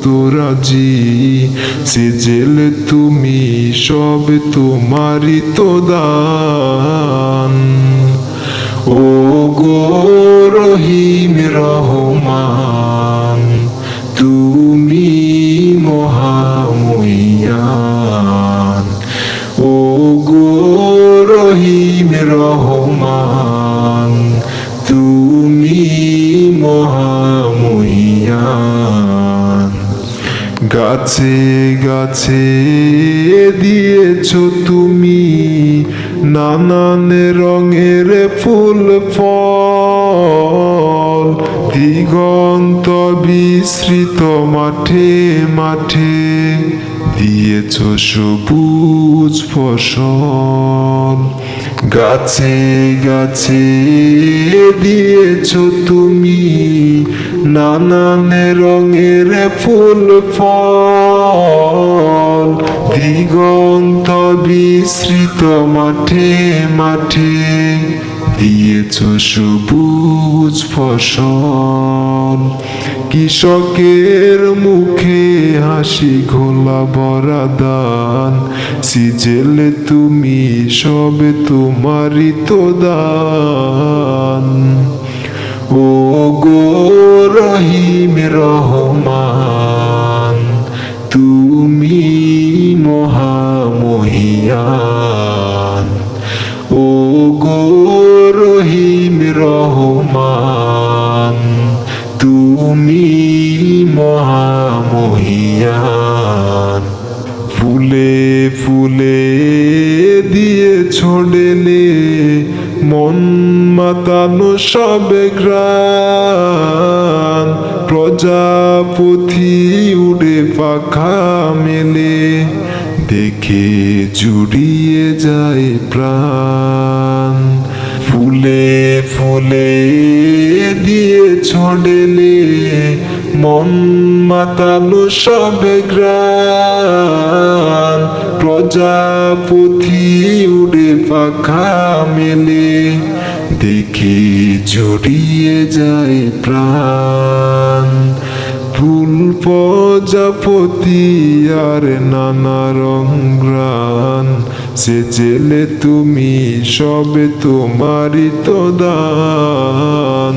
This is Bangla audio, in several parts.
পর্বতরাজি সে জেল তুমি, সব তোমারই তো দান। ও গো রহিম রহমান, তুমি মহামহিয়ান। ও গো রহিম রহমান, তুমি মহামহিয়ান। গাছে গাছে দিয়েছ তুমি নানান রঙের ফুল, ফল। দিগন্ত বিস্তৃত মাঠে মাঠে দিয়েছ সবুজ ফসল। গাছে গাছে দিয়েছ তুমি নানান রঙের ফুল ফল, দিগন্ত বিস্তৃত মাঠে মাঠে দিয়েছ সবুজ ফসল। কৃষকের মুখে হাসি ঘোলা বরা দান সিজেলে তুমি সবে তোমারই তো দান। ও গো রহিম রহমান, তুমি মহামহিয়ান। ও গো রহিম রহমান, তুমি মহামহিয়ান। ফুলে ফুলে দিয়ে ছড়েলে মন মাতানো সবে গ্রান প্রজাপতি উড়ে পাখা মেলে, দেখে জুড়িয়ে যায় প্রাণ। ফুলে ফুলে দিয়ে ছড়েলে মন মাতালো সবে গ্রান প্রজাপতি উড়ে পাখা মেলে, দেখে জড়িয়ে যায় প্রাণ। ফুল প্রজাপতি আর নানা রংরান সে জেলে তুমি সবে তোমারই তো দান।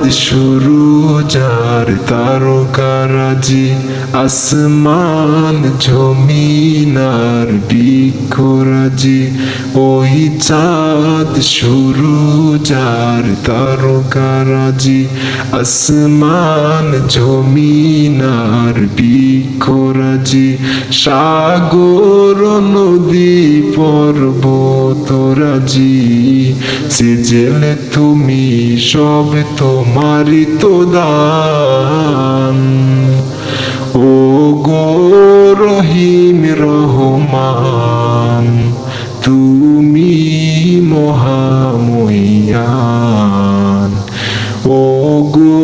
চাঁদ শুরু, যার তারকারাজি আসমান জমিনার বৃক্ষরাজি ওই চাঁদ শুরু, যার তারকারাজি আসমান জমিনার বৃক্ষরাজি সাগর, নদী পর্বতরাজি সে জেলে তুমি, সব তোমারই তো দান ও গো রহিম রহমান তুমি মহামহিয়ান। ও গো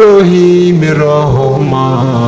রহিম রহমান